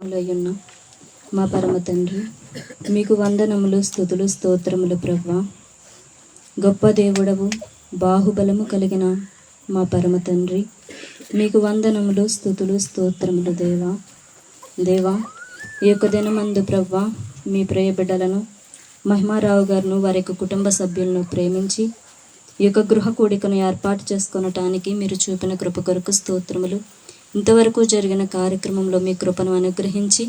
అయ్యున్న మా పరమ తండ్రి మీకు వందనములు స్థుతులు స్తోత్రములు ప్రవ్వ. గొప్ప దేవుడవు బాహుబలము కలిగిన మా పరమ తండ్రి మీకు వందనములు స్థుతులు స్తోత్రములు దేవా. దేవా ఈ యొక్క దినమందు ప్రవ్వ మీ ప్రేయబిడ్డలను మహిమారావు గారును వారి యొక్క కుటుంబ సభ్యులను ప్రేమించి ఈ యొక్క గృహ కూడికను ఏర్పాటు చేసుకొనటానికి మీరు చూపిన కృప కొరకు స్తోత్రములు ఇంతవరకు జరిగిన కార్యక్రమంలో మీ కృపను అనుగ్రహించి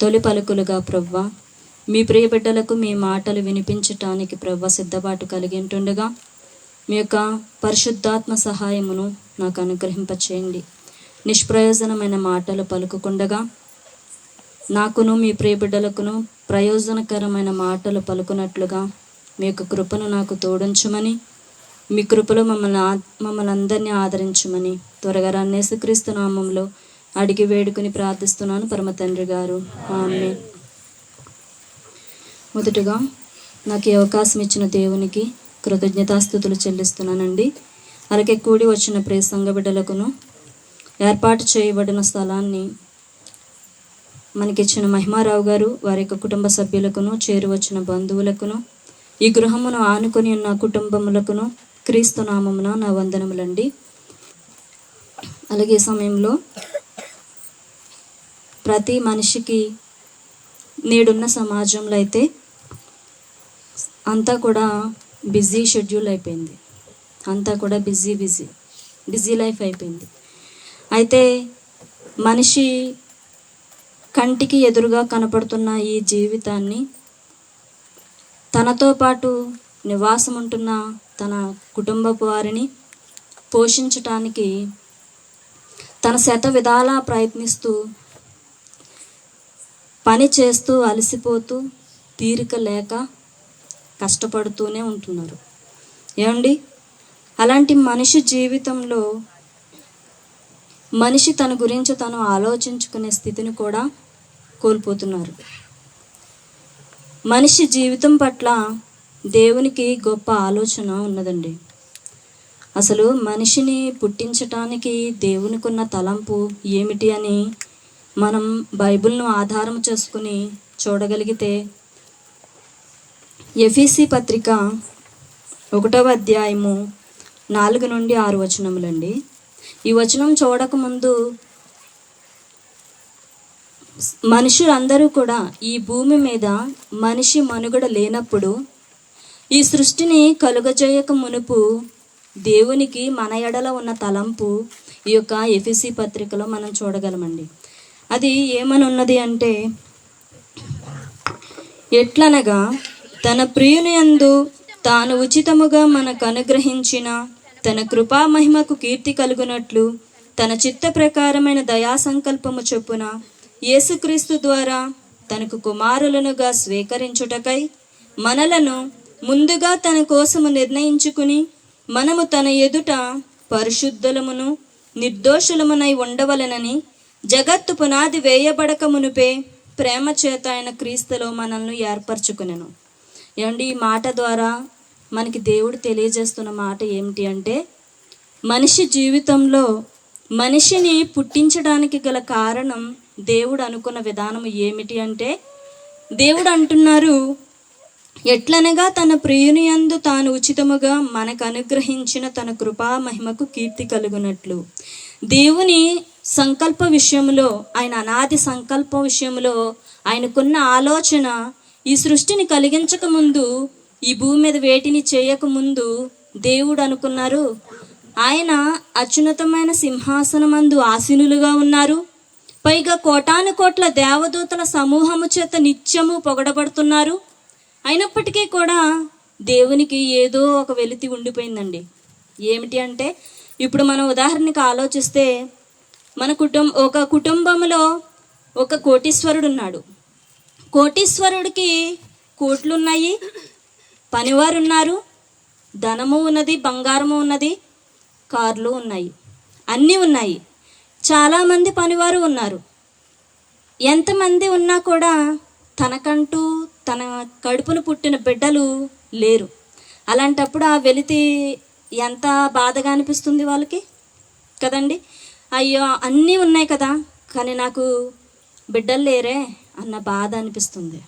తొలి పలుకులుగా ప్రవ్వ మీ ప్రియ బిడ్డలకు మీ మాటలు వినిపించటానికి ప్రవ్వ సిద్ధపాటు కలిగి ఉంటుండగా మీ యొక్క పరిశుద్ధాత్మ సహాయమును నాకు అనుగ్రహింపచేయండి. నిష్ప్రయోజనమైన మాటలు పలుకుకుండగా నాకును మీ ప్రియ బిడ్డలకును ప్రయోజనకరమైన మాటలు పలుకున్నట్లుగా మీ యొక్క కృపను నాకు తోడించమని మీ కృపలో మమ్మల్ని ఆ- మమ్మల్ని అందరినీ ఆదరించమని త్వరగా రన్నేసుక్రీస్తు నామంలో అడిగి వేడుకుని ప్రార్థిస్తున్నాను పరమ తండ్రి గారు. ఆమె మొదటగా నాకు ఈ అవకాశం ఇచ్చిన దేవునికి కృతజ్ఞతాస్థుతులు చెల్లిస్తున్నానండి. అలాగే కూడి వచ్చిన ప్రియ సంఘ బిడ్డలకును ఏర్పాటు చేయబడిన స్థలాన్ని మనకిచ్చిన మహిమారావు గారు వారి యొక్క కుటుంబ సభ్యులకును చేరువచ్చిన బంధువులకును ఈ గృహమును ఆనుకొని ఉన్న కుటుంబములకును క్రీస్తు నామమున నా వందనములండి. అలాగే సమయంలో ప్రతి మనిషికి నేడున్న సమాజంలో అయితే అంతా కూడా బిజీ షెడ్యూల్ అయిపోయింది. అంతా కూడా బిజీ బిజీ బిజీ లైఫ్ అయిపోయింది. అయితే మనిషి కంటికి ఎదురుగా కనపడుతున్న ఈ జీవితాన్ని తనతో పాటు నివాసం ఉంటున్న తన కుటుంబపు వారిని పోషించటానికి తన శత విధాలా ప్రయత్నిస్తూ పని చేస్తూ అలసిపోతూ తీరిక లేక కష్టపడుతూనే ఉంటున్నారు. ఏమండి? అలాంటి మనిషి జీవితంలో మనిషి తన గురించి తను ఆలోచించుకునే స్థితిని కూడా కోల్పోతున్నారు. మనిషి జీవితం పట్ల దేవునికి గొప్ప ఆలోచన ఉన్నదండి. అసలు మనిషిని పుట్టించటానికి దేవునికున్న తలంపు ఏమిటి అని మనం బైబిల్ను ఆధారం చేసుకుని చూడగలిగితే ఎఫీసీ పత్రిక ఒకటవ అధ్యాయము నాలుగు నుండి ఆరు వచనములండి. ఈ వచనం చూడకముందు మనుషులందరూ కూడా ఈ భూమి మీద మనిషి మనుగడ లేనప్పుడు ఈ సృష్టిని కలుగజేయక మునుపు దేవునికి మన ఎడల ఉన్న తలంపు ఈ యొక్క ఎఫిసి పత్రికలో మనం చూడగలమండి. అది ఏమని ఉన్నది అంటే ఎట్లనగా తన ప్రియుని యందు తాను ఉచితముగా మనకు అనుగ్రహించిన తన కృపా మహిమకు కీర్తి కలుగునట్లు తన చిత్త ప్రకారమైన దయా సంకల్పము చొప్పున యేసుక్రీస్తు ద్వారా తనకు కుమారులనుగా స్వీకరించుటకై మనలను ముందుగా తన కోసము నిర్ణయించుకుని మనము తన ఎదుట పరిశుద్ధులమును నిర్దోషులమునై ఉండవలెనని జగత్తు పునాది వేయబడక మునుపే ప్రేమ చేత ఆయన క్రీస్తులో మనల్ని ఏర్పరచుకునేను. ఏమండి ఈ మాట ద్వారా మనకి దేవుడు తెలియజేస్తున్న మాట ఏమిటి అంటే మనిషి జీవితంలో మనిషిని పుట్టించడానికి గల కారణం దేవుడు అనుకున్న విధానం ఏమిటి అంటే దేవుడు అంటున్నారు ఎట్లనగా తన ప్రియుని యందు తాను ఉచితముగా మనకు అనుగ్రహించిన తన కృపా మహిమకు కీర్తి కలుగునట్లు. దేవుని సంకల్ప విషయంలో ఆయన అనాది సంకల్ప విషయంలో ఆయనకున్న ఆలోచన ఈ సృష్టిని కలిగించక ముందు ఈ భూమి మీద వేటిని చేయక ముందు దేవుడు అనుకున్నారు. ఆయన అత్యున్నతమైన సింహాసనమందు ఆసీనులుగా ఉన్నారు. పైగా కోటాను కోట్ల దేవదూతల సమూహము చేత నిత్యము పొగడబడుతున్నారు. అయినప్పటికీ కూడా దేవునికి ఏదో ఒక వెలితి ఉండిపోయిందండి. ఏమిటి అంటే ఇప్పుడు మనం ఉదాహరణకి ఆలోచిస్తే మన కుటుంబ ఒక కుటుంబంలో ఒక కోటీశ్వరుడు ఉన్నాడు కోటీశ్వరుడికి కోట్లు ఉన్నాయి పనివారు ఉన్నారు ధనము ఉన్నది బంగారము ఉన్నది కార్లు ఉన్నాయి అన్నీ ఉన్నాయి. చాలామంది పనివారు ఉన్నారు. ఎంతమంది ఉన్నా కూడా తనకంటూ తన కడుపును పుట్టిన బిడ్డలు లేరు. అలాంటప్పుడు ఆ వెలితి ఎంత బాధగా అనిపిస్తుంది వాళ్ళకి? కదండి? అయ్యో అన్నీ ఉన్నాయి కదా కానీ నాకు బిడ్డలు లేరే అన్న బాధ అనిపిస్తుంది.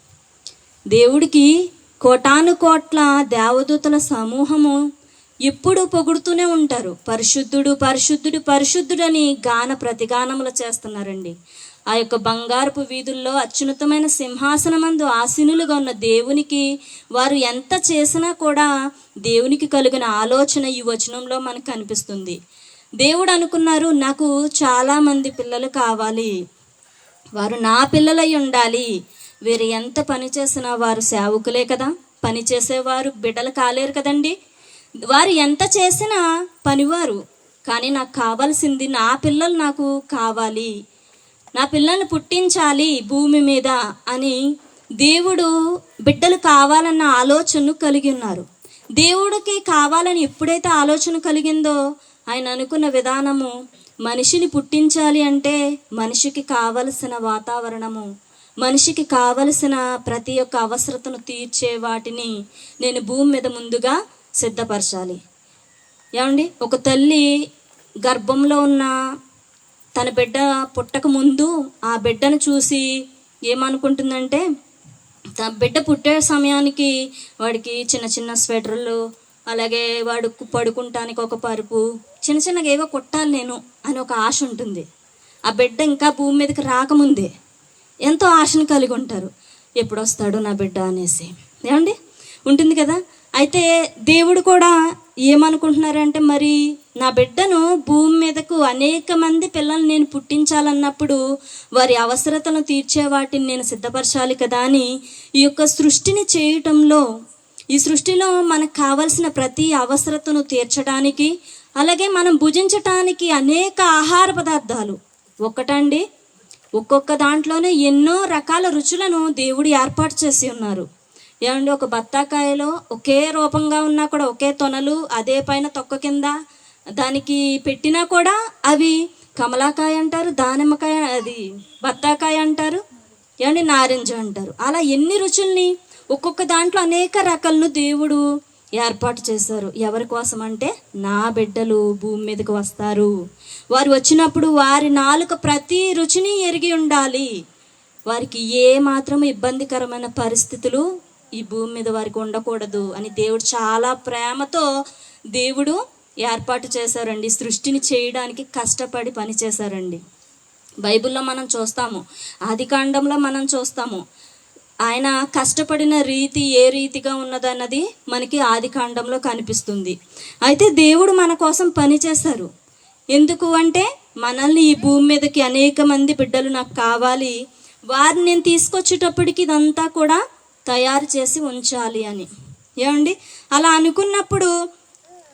దేవుడికి కోటాను కోట్ల దేవదూతల సమూహము ఎప్పుడు పొగుడుతూనే ఉంటారు. పరిశుద్ధుడు పరిశుద్ధుడు పరిశుద్ధుడని గాన ప్రతిగానములు చేస్తున్నారండి. ఆ యొక్క బంగారపు వీధుల్లో అత్యున్నతమైన సింహాసనమందు ఆసీనులుగా ఉన్న దేవునికి వారు ఎంత చేసినా కూడా దేవునికి కలిగిన ఆలోచన ఈ వచనంలో మనకు కనిపిస్తుంది దేవుడు అనుకున్నారు నాకు చాలామంది పిల్లలు కావాలి. వారు నా పిల్లలై ఉండాలి. వీరు ఎంత పని చేసినా వారు సేవకులే కదా. పని చేసేవారు బిడ్డలు కాలేరు కదండి. వారు ఎంత చేసినా పనివారు కానీ నాకు కావాల్సింది నా పిల్లలు నాకు కావాలి. నా పిల్లల్ని పుట్టించాలి భూమి మీద అని దేవుడు బిడ్డలు కావాలన్న ఆలోచనను కలిగి ఉన్నారు. దేవుడికి కావాలని ఎప్పుడైతే ఆలోచన కలిగిందో ఆయన అనుకున్న విధానము మనిషిని పుట్టించాలి అంటే మనిషికి కావలసిన వాతావరణము మనిషికి కావలసిన ప్రతి ఒక్క అవసరతను తీర్చే వాటిని నేను భూమి మీద ముందుగా సిద్ధపరచాలి. ఏమండి? ఒక తల్లి గర్భంలో ఉన్న తన బిడ్డ పుట్టక ముందు ఆ బిడ్డను చూసి ఏమనుకుంటుందంటే తన బిడ్డ పుట్టే సమయానికి వాడికి చిన్న చిన్న స్వెటర్లు అలాగే వాడు పడుకుంటానికి ఒక పరుపు చిన్న చిన్నగా ఏవో కొట్టాలి నేను అని ఒక ఆశ ఉంటుంది. ఆ బిడ్డ ఇంకా భూమి మీదకి రాకముందే ఎంతో ఆశను కలిగి ఉంటారు. ఎప్పుడు వస్తాడు నా బిడ్డ అనేసి. ఏమండి? ఉంటుంది కదా? అయితే దేవుడు కూడా ఏమనుకుంటున్నారంటే మరి నా బిడ్డను భూమి మీదకు అనేక మంది పిల్లల్ని నేను పుట్టించాలన్నప్పుడు వారి అవసరతను తీర్చే వాటిని నేను సిద్ధపరచాలి కదా అని ఈ యొక్క సృష్టిని చేయటంలో ఈ సృష్టిలో మనకు కావలసిన ప్రతి అవసరతను తీర్చడానికి అలాగే మనం భుజించటానికి అనేక ఆహార పదార్థాలు. ఒక్కటండి ఒక్కొక్క దాంట్లోనే ఎన్నో రకాల రుచులను దేవుడు ఏర్పాటు చేసి ఉన్నారు. ఏమండి ఒక బత్తాకాయలో ఒకే రూపంగా ఉన్నా కూడా ఒకే తొనలు అదే పైన తొక్క కింద దానికి పెట్టినా కూడా అవి కమలాకాయ అంటారు దానిమ్మకాయ అది బత్తాకాయ అంటారు ఏమండి నారింజ అంటారు. అలా ఎన్ని రుచుల్ని ఒక్కొక్క దాంట్లో అనేక రకాలను దేవుడు ఏర్పాటు చేశారు. ఎవరి కోసం అంటే నా బిడ్డలు భూమి మీదకి వస్తారు. వారు వచ్చినప్పుడు వారి నాలుక ప్రతి రుచిని ఎరిగి ఉండాలి. వారికి ఏ మాత్రం ఇబ్బందికరమైన పరిస్థితులు ఈ భూమి మీద వారికి ఉండకూడదు అని దేవుడు చాలా ప్రేమతో దేవుడు ఏర్పాటు చేశారండి. సృష్టిని చేయడానికి కష్టపడి పని చేశారండి. బైబిల్లో మనం చూస్తాము ఆది కాండంలో మనం చూస్తాము ఆయన కష్టపడిన రీతి ఏ రీతిగా ఉన్నదన్నది మనకి ఆది కాండంలో కనిపిస్తుంది. అయితే దేవుడు మన కోసం పని చేశారు. ఎందుకు అంటే మనల్ని ఈ భూమి మీదకి అనేక మంది బిడ్డలు నాకు కావాలి వారిని నేను తీసుకొచ్చేటప్పటికి ఇదంతా కూడా తయారు చేసి ఉంచాలి అని. ఏమండి? అలా అనుకున్నప్పుడు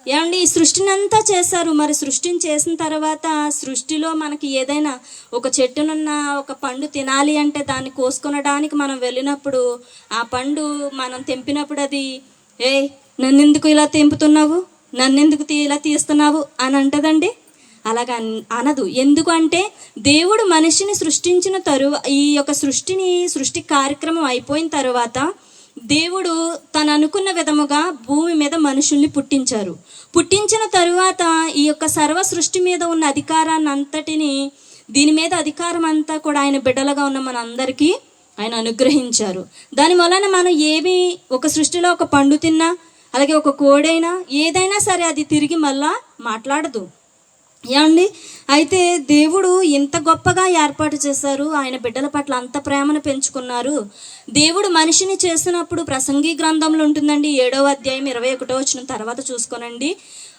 ఏమండి ఈ సృష్టిని అంతా చేశారు. మరి సృష్టిని చేసిన తర్వాత సృష్టిలో మనకి ఏదైనా ఒక చెట్టునున్న ఒక పండు తినాలి అంటే దాన్ని కోసుకొనడానికి మనం వెళ్ళినప్పుడు ఆ పండు మనం తెంపినప్పుడు అది ఏ నన్నెందుకు ఇలా తెంపుతున్నావు? నన్నెందుకు తీ ఇలా తీస్తున్నావు? అని అంటదండి? అలాగ అనదు. ఎందుకంటే దేవుడు మనిషిని సృష్టించిన తరువా ఈ యొక్క సృష్టిని సృష్టి కార్యక్రమం అయిపోయిన తర్వాత దేవుడు తను అనుకున్న విధముగా భూమి మీద మనుషుల్ని పుట్టించారు. పుట్టించిన తరువాత ఈ యొక్క సర్వ సృష్టి మీద ఉన్న అధికారాన్ని అంతటిని దీని మీద అధికారం అంతా కూడా ఆయన బిడ్డలుగా ఉన్న మనందరికీ ఆయన అనుగ్రహించారు. దాని వలన మనం ఏమి ఒక సృష్టిలో ఒక పండు తిన్నా అలాగే ఒక కోడైనా ఏదైనా సరే అది తిరిగి మళ్ళా మాట్లాడదు. ఏమండి అయితే దేవుడు ఇంత గొప్పగా ఏర్పాటు చేశారు. ఆయన బిడ్డల పట్ల అంత ప్రేమను పెంచుకున్నారు. దేవుడు మనిషిని చేసినప్పుడు ప్రసంగి గ్రంథంలో ఉంటుందండి ఏడవ అధ్యాయం ఇరవై ఒకటో వచ్చిన తర్వాత చూసుకోనండి.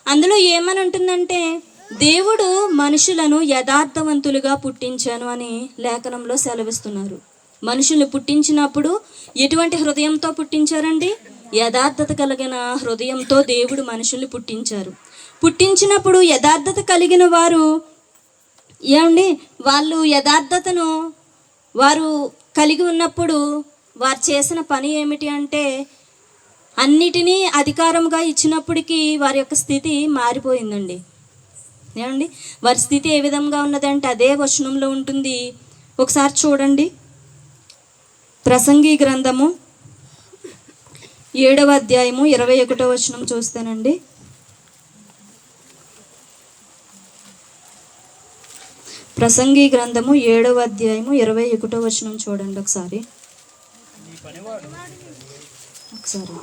అందులో ఏమని ఉంటుందంటే దేవుడు మనుషులను యథార్థవంతులుగా పుట్టించాను అని లేఖనంలో సెలవిస్తున్నారు. మనుషులు పుట్టించినప్పుడు ఎటువంటి హృదయంతో పుట్టించారండి? యథార్థత కలిగిన హృదయంతో దేవుడు మనుషుల్ని పుట్టించారు. పుట్టించినప్పుడు యథార్థత కలిగిన వారు ఏమండి? వాళ్ళు యథార్థతను వారు కలిగి ఉన్నప్పుడు వారు చేసిన పని ఏమిటి అంటే అన్నిటినీ అధికారముగా ఇచ్చినప్పటికీ వారి యొక్క స్థితి మారిపోయిందండి. ఏమండి? వారి స్థితి ఏ విధంగా ఉన్నదంటే అదే వచనంలో ఉంటుంది. ఒకసారి చూడండి. ప్రసంగి గ్రంథము ఏడవ అధ్యాయము ఇరవై ఒకటో వచనం చూస్తానండి. ప్రసంగి గ్రంథము ఏడవ అధ్యాయము ఇరవై ఒకటో వచనం చూడండి ఒకసారి. ఒకసారి.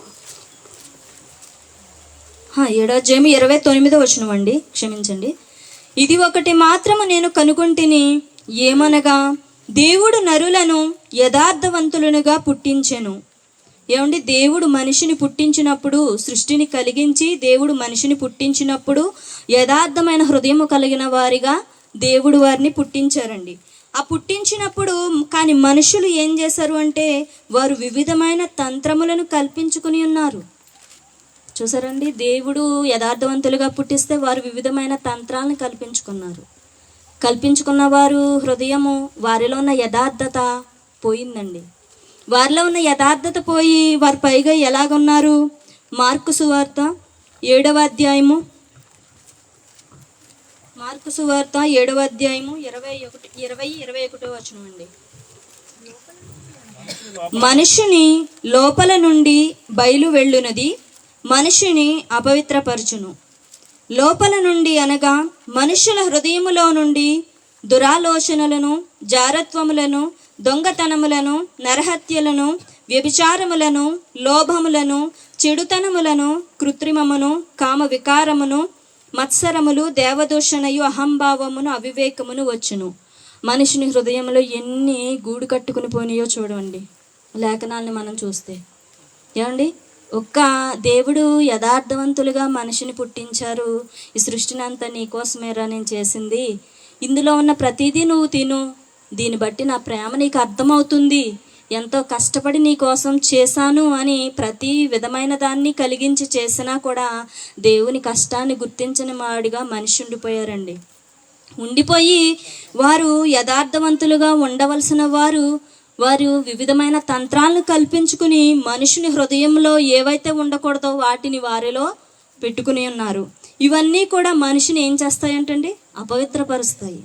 ఏడో అధ్యాయము ఇరవై తొమ్మిదో వచనం అండి. క్షమించండి. ఇది ఒకటి మాత్రము నేను కనుగొంటిని. ఏమనగా దేవుడు నరులను యథార్థవంతులనుగా పుట్టించెను. ఏమండి? దేవుడు మనిషిని పుట్టించినప్పుడు సృష్టిని కలిగించి దేవుడు మనిషిని పుట్టించినప్పుడు యథార్థమైన హృదయం కలిగిన వారిగా దేవుడు వారిని పుట్టించారండి. ఆ పుట్టించినప్పుడు కానీ మనుషులు ఏం చేశారు అంటే వారు వివిధమైన తంత్రములను కల్పించుకుని ఉన్నారు. చూసారండి? దేవుడు యథార్థవంతులుగా పుట్టిస్తే వారు వివిధమైన తంత్రాలను కల్పించుకున్నారు. కల్పించుకున్న వారు హృదయము వారిలో ఉన్న యథార్థత పోయిందండి. వారిలో ఉన్న యథార్థత పోయి వారు పైగా ఎలాగున్నారు? మార్కు సువార్త ఏడవ అధ్యాయము మార్కు సువార్త ఏడవ అధ్యాయము ఇరవై ఒకటి ఇరవై ఇరవై ఒకటో వచనం అండి. మనుషుని లోపల నుండి బయలు వెళ్ళునది మనిషిని అపవిత్రపరచును. లోపల నుండి అనగా మనుషుల హృదయములో నుండి దురాలోచనలను జారత్వములను దొంగతనములను నరహత్యలను వ్యభిచారములను లోభములను చెడుతనములను కృత్రిమమును కామ వికారమును మత్సరములు దేవదూషణయు అహంభావమును అవివేకమును వచ్చును. మనిషిని హృదయంలో ఎన్ని గూడు కట్టుకుని పోనీయో చూడండి. లేఖనాల్ని మనం చూస్తే. ఏమండి? ఒక్క దేవుడు యథార్థవంతులుగా మనిషిని పుట్టించారు. ఈ సృష్టిని అంతా నీకోసమేరా నేను చేసింది. ఇందులో ఉన్న ప్రతిదీ నువ్వు తిను. దీన్ని బట్టి నా ప్రేమ నీకు అర్థమవుతుంది. ఎంతో కష్టపడి నీ కోసం చేశాను అని ప్రతి విధమైన దాన్ని కలిగించి చేసినా కూడా దేవుని కష్టాన్ని గుర్తించని వాడిగా మనిషి ఉండిపోయారండి. ఉండిపోయి వారు యథార్థవంతులుగా ఉండవలసిన వారు వారు వివిధమైన తంత్రాలను కల్పించుకుని మనుషుని హృదయంలో ఏవైతే ఉండకూడదో వాటిని వారిలో పెట్టుకుని ఉన్నారు. ఇవన్నీ కూడా మనిషిని ఏం చేస్తాయంటండి? అపవిత్రపరుస్తాయి.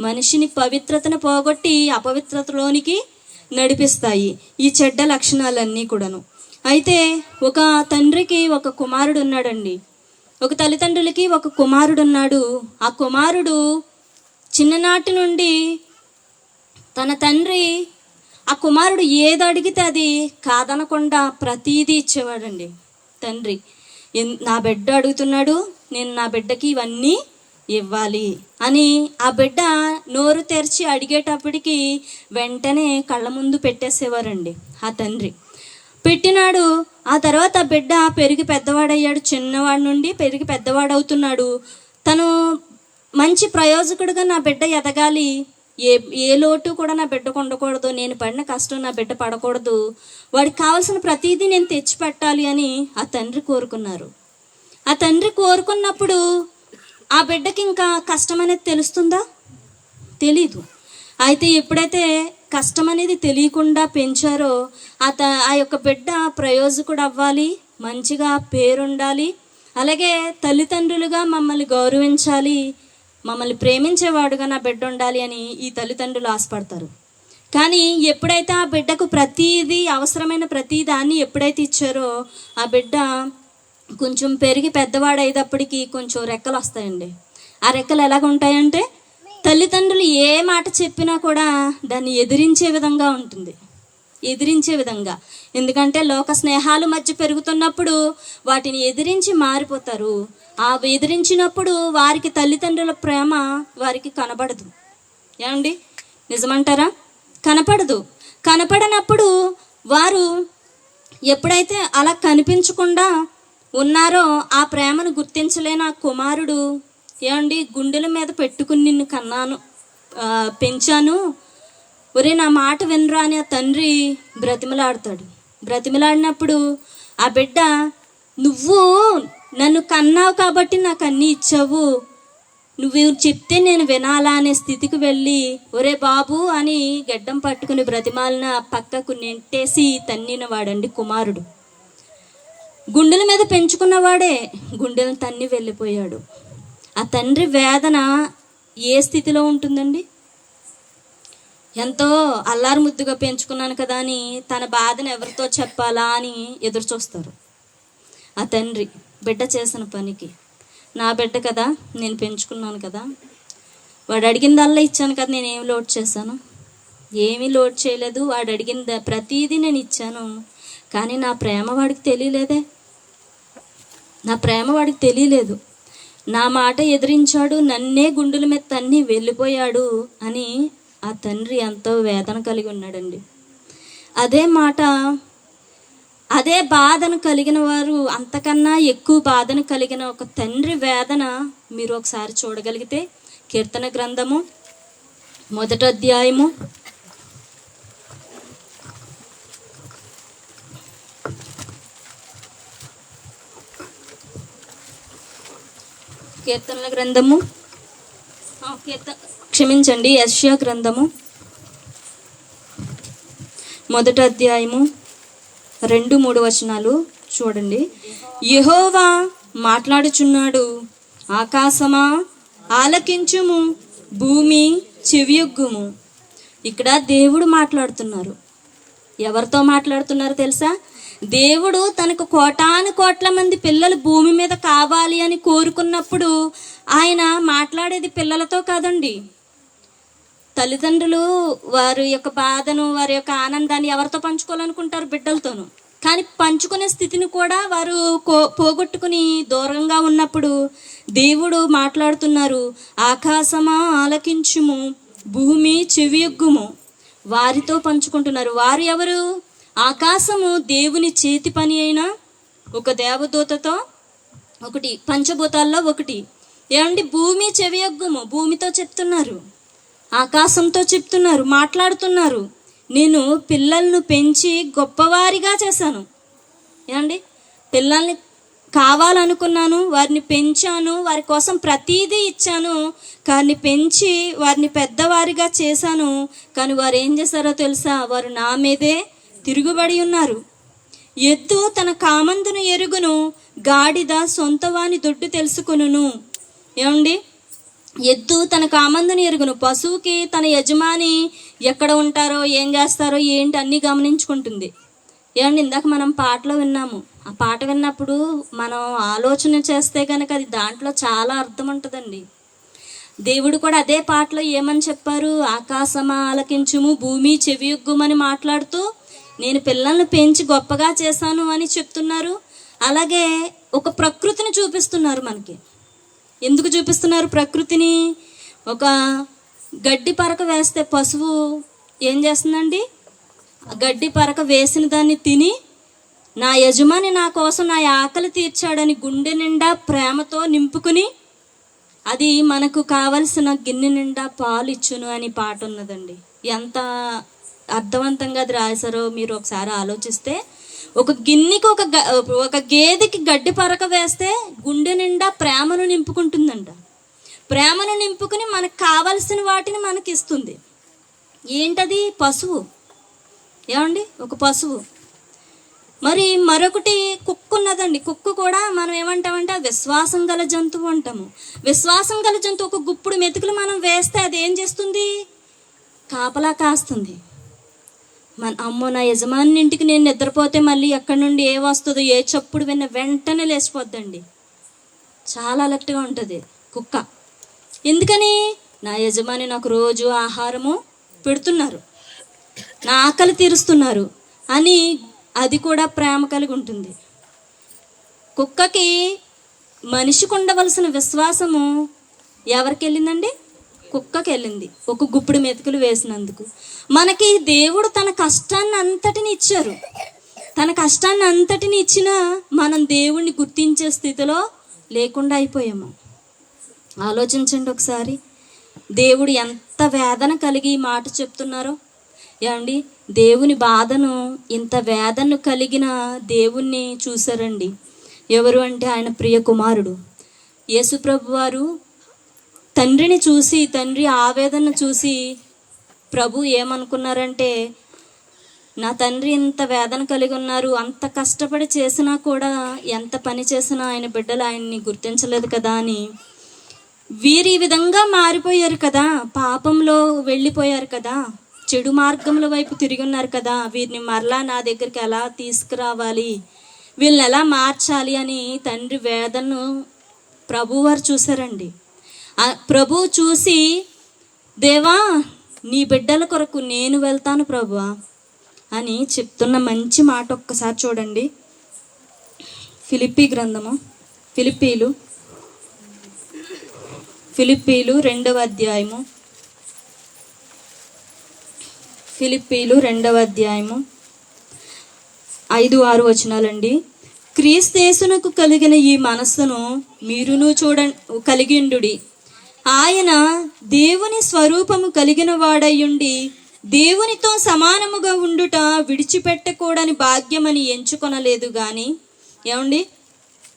మనిషిని పవిత్రతను పోగొట్టి అపవిత్రతలోనికి నడిపిస్తాయి. ఈ చెడ్డ లక్షణాలన్నీ కూడాను. అయితే ఒక తండ్రికి ఒక కుమారుడు ఉన్నాడండి ఒక తల్లిదండ్రులకి ఒక కుమారుడు ఉన్నాడు ఆ కుమారుడు చిన్ననాటి నుండి తన తండ్రి ఆ కుమారుడు ఏది అడిగితే అది కాదనకుండా ప్రతీదీ ఇచ్చేవాడండి. తండ్రి నా బిడ్డ అడుగుతున్నాడు నేను నా బిడ్డకి ఇవన్నీ ఇవ్వాలి అని ఆ బిడ్డ నోరు తెరిచి అడిగేటప్పటికి వెంటనే కళ్ళ ముందు పెట్టేసేవారండి ఆ తండ్రి. పెట్టినాడు. ఆ తర్వాత ఆ బిడ్డ పెరిగి పెద్దవాడయ్యాడు. చిన్నవాడి నుండి పెరిగి పెద్దవాడవుతున్నాడు. తను మంచి ప్రయోజకుడిగా నా బిడ్డ ఎదగాలి. ఏ ఏ లోటు కూడా నా బిడ్డకు ఉండకూడదు. నేను పడిన కష్టం నా బిడ్డ పడకూడదు. వాడికి కావాల్సిన ప్రతిదీ నేను తెచ్చి పెట్టాలి అని ఆ తండ్రి కోరుకున్నారు. ఆ తండ్రి కోరుకున్నప్పుడు ఆ బిడ్డకి ఇంకా కష్టం అనేది తెలుస్తుందా? తెలీదు. అయితే ఎప్పుడైతే కష్టం అనేది తెలియకుండా పెంచారో ఆ త ఆ యొక్క బిడ్డ ప్రయోజకుడు అవ్వాలి మంచిగా పేరుండాలి అలాగే తల్లిదండ్రులుగా మమ్మల్ని గౌరవించాలి మమ్మల్ని ప్రేమించేవాడుగా నా బిడ్డ ఉండాలి అని ఈ తల్లిదండ్రులు ఆశపడతారు. కానీ ఎప్పుడైతే ఆ బిడ్డకు ప్రతిదీ అవసరమైన ప్రతి దాన్ని ఎప్పుడైతే ఇచ్చారో ఆ బిడ్డ కొంచెం పెరిగి పెద్దవాడయ్యేటప్పటికి కొంచెం రెక్కలు వస్తాయండి ఆ రెక్కలు ఎలాగ ఉంటాయంటే తల్లిదండ్రులు ఏ మాట చెప్పినా కూడా దాన్ని ఎదిరించే విధంగా ఉంటుంది. ఎదిరించే విధంగా. ఎందుకంటే లోక స్నేహాలు మధ్య పెరుగుతున్నప్పుడు వాటిని ఎదిరించి మారిపోతారు. ఆ ఎదిరించినప్పుడు వారికి తల్లిదండ్రుల ప్రేమ వారికి కనబడదు. ఏమండి? నిజమంటారా? కనపడదు. కనపడనప్పుడు వారు ఎప్పుడైతే అలా కనిపించకుండా ఉన్నారో ఆ ప్రేమను గుర్తించలేని ఆ కుమారుడు. ఏమండి గుండెల మీద పెట్టుకుని నిన్ను కన్నాను పెంచాను. ఒరే నా మాట వినరా అని ఆ తండ్రి బ్రతిమలాడతాడు. బ్రతిమలాడినప్పుడు ఆ బిడ్డ నువ్వు నన్ను కన్నావు కాబట్టి నాకు అన్నీ ఇచ్చావు. నువ్వు చెప్తే నేను వినాలా అనే స్థితికి వెళ్ళి ఒరే బాబు అని గడ్డం పట్టుకుని బ్రతిమాలిన పక్కకు నెట్టేసి తన్నిన వాడండి కుమారుడు. గుండెల మీద పెంచుకున్నవాడే గుండెలను తన్ని వెళ్ళిపోయాడు. ఆ తండ్రి వేదన ఏ స్థితిలో ఉంటుందండి? ఎంతో అల్లారు ముద్దుగా పెంచుకున్నాను కదా అని తన బాధను ఎవరితో చెప్పాలా అని ఎదురు చూస్తారు. ఆ తండ్రి బిడ్డ చేసిన పనికి నా బిడ్డ కదా నేను పెంచుకున్నాను కదా. వాడు అడిగిందల్లా ఇచ్చాను కదా నేను ఏమి లోడ్ చేశాను? ఏమీ లోడ్ చేయలేదు. వాడు అడిగింది ప్రతిదీ నేను ఇచ్చాను. కానీ నా ప్రేమ వాడికి తెలియలేదే. నా ప్రేమ వాడికి తెలియలేదు. నా మాట ఎదిరించాడు నన్నే గుండెల మీద తన్ని వెళ్ళిపోయాడు అని ఆ తండ్రి ఎంతో వేదన కలిగి ఉన్నాడండి. అదే మాట అదే బాధను కలిగిన వారు అంతకన్నా ఎక్కువ బాధను కలిగిన ఒక తండ్రి వేదన మీరు ఒకసారి చూడగలిగితే కీర్తన గ్రంథము మొదటి అధ్యాయము కీర్తనల గ్రంథము. కీర్త క్షమించండి యష్యా గ్రంథము. మొదటి అధ్యాయము రెండు మూడు వచనాలు చూడండి. యహోవా మాట్లాడుచున్నాడు ఆకాశమా ఆలకించుము భూమి చెవియొగ్గుము. ఇక్కడ దేవుడు మాట్లాడుతున్నారు. ఎవరితో మాట్లాడుతున్నారు తెలుసా? దేవుడు తనకు కోటాను కోట్ల మంది పిల్లలు భూమి మీద కావాలి అని కోరుకున్నప్పుడు ఆయన మాట్లాడేది పిల్లలతో కాదండి. తల్లిదండ్రులు వారి యొక్క బాధను వారి యొక్క ఆనందాన్ని ఎవరితో పంచుకోవాలనుకుంటారు బిడ్డలతోనూ? కానీ పంచుకునే స్థితిని కూడా వారు కో పోగొట్టుకుని దూరంగా ఉన్నప్పుడు దేవుడు మాట్లాడుతున్నారు ఆకాశమా ఆలకించుము భూమి చెవియొగ్గుము. వారితో పంచుకుంటున్నారు. వారు ఎవరు? ఆకాశము దేవుని చేతి పని అయినా ఒక దేవదూతతో ఒకటి పంచభూతాల్లో ఒకటి. ఏమండి? భూమి చెవియగ్గుము భూమితో చెప్తున్నారు. ఆకాశంతో చెప్తున్నారు మాట్లాడుతున్నారు. నేను పిల్లలను పెంచి గొప్పవారిగా చేశాను. ఏమండి? పిల్లల్ని కావాలనుకున్నాను వారిని పెంచాను వారి కోసం ప్రతీదీ ఇచ్చాను కానీ పెంచి వారిని పెద్దవారిగా చేశాను. కానీ వారు ఏం చేశారో తెలుసా? వారు నా మీదే తిరుగుబడి ఉన్నారు. ఎద్దు తన కామందును ఎరుగును గాడిద సొంతవాని దొడ్డు తెలుసుకును ఏమండి? ఎద్దు తన కామందుని ఎరుగును. పశువుకి తన యజమాని ఎక్కడ ఉంటారో ఏం చేస్తారో ఏంటి అన్నీ గమనించుకుంటుంది. ఏమండి ఇందాక మనం పాటలో విన్నాము. ఆ పాట విన్నప్పుడు మనం ఆలోచన చేస్తే కనుక అది దాంట్లో చాలా అర్థం ఉంటుందండి. దేవుడు కూడా అదే పాటలో ఏమని చెప్పారు? ఆకాశమా ఆలకించుము భూమి చెవియొగ్గుమని మాట్లాడుతూ నేను పిల్లల్ని పెంచి గొప్పగా చేశాను అని చెప్తున్నారు. అలాగే ఒక ప్రకృతిని చూపిస్తున్నారు మనకి. ఎందుకు చూపిస్తున్నారు ప్రకృతిని? ఒక గడ్డి పరక వేస్తే పశువు ఏం చేస్తుందండి? గడ్డి పరక వేసిన దాన్ని తిని నా యజమాని నా కోసం నా ఆకలి తీర్చాడని గుండె నిండా ప్రేమతో నింపుకుని అది మనకు కావలసిన గిన్నె నిండా పాలు ఇచ్చును అని పాట ఉన్నదండి. ఎంత అర్థవంతంగా అది రాశారో మీరు ఒకసారి ఆలోచిస్తే ఒక గిన్నెకి ఒక గ- ఒక గేదెకి గడ్డి పరక వేస్తే గుండె నిండా ప్రేమను నింపుకుంటుందంట. ప్రేమను నింపుకుని మనకు కావలసిన వాటిని మనకి ఇస్తుంది. ఏంటది? పశువు. ఏమండి? ఒక పశువు. మరి మరొకటి కుక్క ఉన్నదండి కుక్క కూడా మనం ఏమంటామంటే విశ్వాసం గల జంతువు అంటాము. విశ్వాసం గల జంతువు ఒక గుప్పుడు మెతుకులు మనం వేస్తే అది ఏం చేస్తుంది? కాపలా కాస్తుంది. మన అమ్మో నా యజమాని ఇంటికి నేను నిద్రపోతే మళ్ళీ ఎక్కడి నుండి ఏ వస్తుందో ఏ చప్పుడు విన్న వెంటనే లేచిపోద్దండి. చాలా అలర్ట్గా ఉంటుంది కుక్క. ఎందుకని? నా యజమాని నాకు రోజు ఆహారము పెడుతున్నారు. నా ఆకలి తీరుస్తున్నారు అని అది కూడా ప్రేమ కలిగి ఉంటుంది. కుక్కకి మనిషికి ఉండవలసిన విశ్వాసము ఎవరికి వెళ్ళిందండి? కుక్కకి వెళ్ళింది ఒక గుప్పుడు మెతుకులు వేసినందుకు. మనకి దేవుడు తన కష్టాన్ని అంతటిని ఇచ్చారు. తన కష్టాన్ని అంతటిని ఇచ్చినా మనం దేవుణ్ణి గుర్తించే స్థితిలో లేకుండా అయిపోయాము. ఆలోచించండి ఒకసారి. దేవుడు ఎంత వేదన కలిగి ఈ మాట చెప్తున్నారో. ఏమండి? దేవుని బాధను ఇంత వేదన కలిగిన దేవుణ్ణి చూసారండి ఎవరు అంటే ఆయన ప్రియ కుమారుడు. యేసుప్రభు వారు తండ్రిని చూసి తండ్రి ఆవేదన చూసి ప్రభు ఏమనుకున్నారంటే నా తండ్రి ఇంత వేదన కలిగి ఉన్నారు అంత కష్టపడి చేసినా కూడా ఎంత పని చేసినా ఆయన బిడ్డలు ఆయన్ని గుర్తించలేదు కదా అని. వీరి విధంగా మారిపోయారు కదా పాపంలో వెళ్ళిపోయారు కదా చెడు మార్గముల వైపు తిరిగి ఉన్నారు కదా వీరిని మరలా నా దగ్గరికి ఎలా తీసుకురావాలి వీళ్ళని ఎలా మార్చాలి అని తండ్రి వేదనను ప్రభువారు చూశారండి. ప్రభు చూసి దేవా నీ బిడ్డల కొరకు నేను వెళ్తాను ప్రభువా అని చెప్తున్న మంచి మాట ఒక్కసారి చూడండి. ఫిలిప్పీ గ్రంథము ఫిలిప్పీలు ఫిలిప్పీలు రెండవ అధ్యాయము ఫిలిప్పీలు రెండవ అధ్యాయము ఐదు ఆరు వచనాలండి. క్రీస్తేసునకు కలిగిన ఈ మనస్సును మీరును చూడ కలిగిండుడి ఆయన దేవుని స్వరూపము కలిగిన వాడయ్యుండి దేవునితో సమానముగా ఉండుట విడిచిపెట్టకూడని భాగ్యమని ఎంచుకొనలేదు గాని. ఏమండి?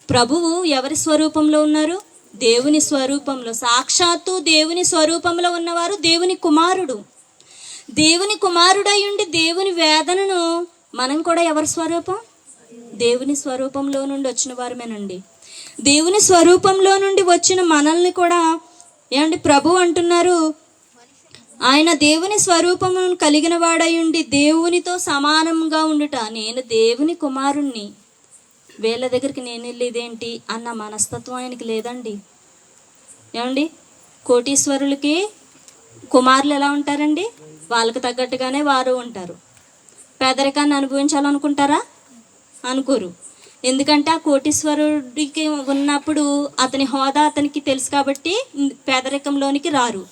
ప్రభువు ఎవరి స్వరూపంలో ఉన్నారు? దేవుని స్వరూపంలో. సాక్షాత్తు దేవుని స్వరూపంలో ఉన్నవారు దేవుని కుమారుడు. దేవుని కుమారుడయ్యుండి దేవుని వేదనను మనం కూడా ఎవరి స్వరూపం? దేవుని స్వరూపంలో నుండి వచ్చిన వారమేనండి. దేవుని స్వరూపంలో నుండి వచ్చిన మనల్ని కూడా ఏమండి ప్రభు అంటున్నారు ఆయన దేవుని స్వరూపమును కలిగిన వాడయుండి దేవునితో సమానంగా ఉండుట నేను దేవుని కుమారుణ్ణి. వీళ్ళ దగ్గరికి నేను వెళ్ళేదేంటి అన్న మనస్తత్వం ఆయనకి లేదండి. ఏమండి కోటీశ్వరులకి కుమారులు ఎలా ఉంటారండి? వాళ్ళకి తగ్గట్టుగానే వారు ఉంటారు. పేదరికాన్ని అనుభవించాలనుకుంటారా? అనుకోరు. ఎందుకంటే ఆ కోటీశ్వరుడికి ఉన్నప్పుడు అతని హోదా అతనికి తెలుసు కాబట్టి పేదరికంలోనికి రారు.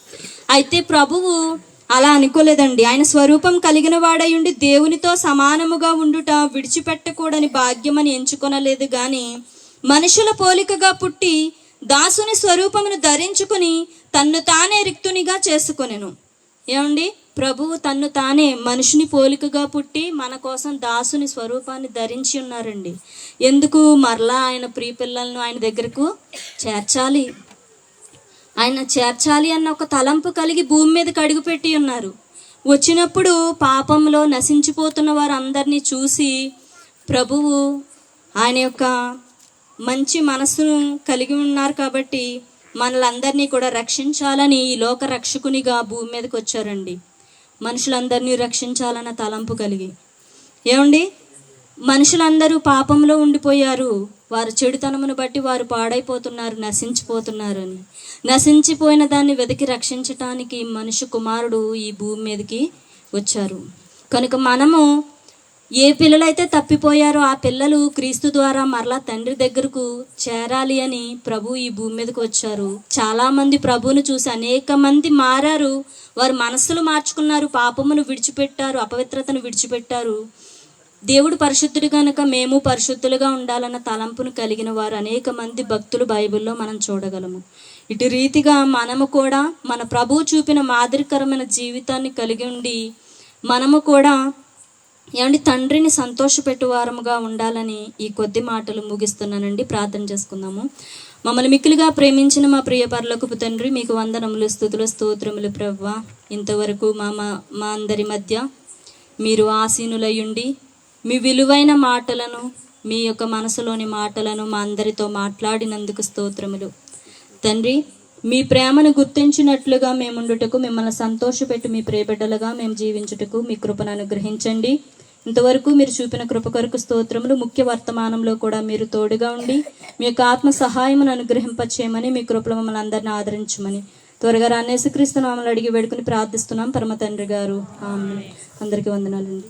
అయితే ప్రభువు అలా అనుకోలేదండి. ఆయన స్వరూపం కలిగిన వాడయుండి దేవునితో సమానముగా ఉండుట విడిచిపెట్టకూడని భాగ్యమని ఎంచుకొనలేదు కానీ మనుషుల పోలికగా పుట్టి దాసుని స్వరూపమును ధరించుకుని తన్ను తానే రిక్తునిగా చేసుకొనెను. ఏమండి? ప్రభువు తన్ను తానే మనుషుని పోలికగా పుట్టి మన కోసం దాసుని స్వరూపాన్ని ధరించి ఉన్నారండి. ఎందుకు మరలా ఆయన ప్రియ పిల్లలను ఆయన దగ్గరకు చేర్చాలి? ఆయన చేర్చాలి అన్న ఒక తలంపు కలిగి భూమి మీద కడుగుపెట్టి ఉన్నారు. వచ్చినప్పుడు పాపంలో నశించిపోతున్న వారందరినీ చూసి ప్రభువు ఆయన యొక్క మంచి మనస్సును కలిగి ఉన్నారు కాబట్టి మనలందరినీ కూడా రక్షించాలని ఈ లోక రక్షకునిగా భూమి మీదకి వచ్చారండి. మనుషులందరినీ రక్షించాలన్న తలంపు కలిగి. ఏమండి? మనుషులందరూ పాపంలో ఉండిపోయారు. వారు చెడుతనమును బట్టి వారు పాడైపోతున్నారు నశించిపోతున్నారు అని నశించిపోయిన దాన్ని వెతికి రక్షించటానికి మనిషి కుమారుడు ఈ భూమి మీదకి వచ్చారు. కనుక మనము ఏ పిల్లలైతే తప్పిపోయారో ఆ పిల్లలు క్రీస్తు ద్వారా మరలా తండ్రి దగ్గరకు చేరాలి అని ప్రభు ఈ భూమి మీదకి వచ్చారు. చాలా మంది ప్రభువును చూసి అనేక మంది మారారు. వారు మనస్సులు మార్చుకున్నారు పాపమును విడిచిపెట్టారు అపవిత్రతను విడిచిపెట్టారు. దేవుడు పరిశుద్ధుడు కనుక మేము పరిశుద్ధులుగా ఉండాలన్న తలంపును కలిగిన వారు అనేక మంది భక్తులు బైబిల్లో మనం చూడగలము. ఇటు రీతిగా మనము కూడా మన ప్రభువు చూపిన మాదిరికరమైన జీవితాన్ని కలిగి ఉండి మనము కూడా ఏమండి తండ్రిని సంతోషపెట్టు వారముగా ఉండాలని ఈ కొద్ది మాటలు ముగిస్తున్నానండి. ప్రార్థన చేసుకుందాము. మమ్మల్ని మిక్కిలిగా ప్రేమించిన మా ప్రియ పరలోకపు తండ్రి మీకు వందనములు స్థుతులు స్తోత్రములు ప్రవ్వ. ఇంతవరకు మా మా మా అందరి మధ్య మీరు ఆసీనులయ్యుండి మీ విలువైన మాటలను మీ యొక్క మనసులోని మాటలను మా అందరితో మాట్లాడినందుకు స్తోత్రములు. తండ్రి మీ ప్రేమను గుర్తించినట్లుగా మేముండుటకు మిమ్మల్ని సంతోషపెట్టి మీ ప్రియబిడ్డలుగా మేము జీవించుటకు మీ కృపను అనుగ్రహించండి. ఇంతవరకు మీరు చూపిన కృప కొరకు స్తోత్రములు ముఖ్య వర్తమానంలో కూడా మీరు తోడుగా ఉండి మీ యొక్క ఆత్మ సహాయమును అనుగ్రహింపచేయమని మీ కృపలో మమ్మల్ని అందరిని ఆదరించమని త్వరగా రానేసుక్రీస్తు నామలు అడిగి వేడుకుని ప్రార్థిస్తున్నాం. పరమ తండ్రి గారు. అందరికీ వందనాలండి.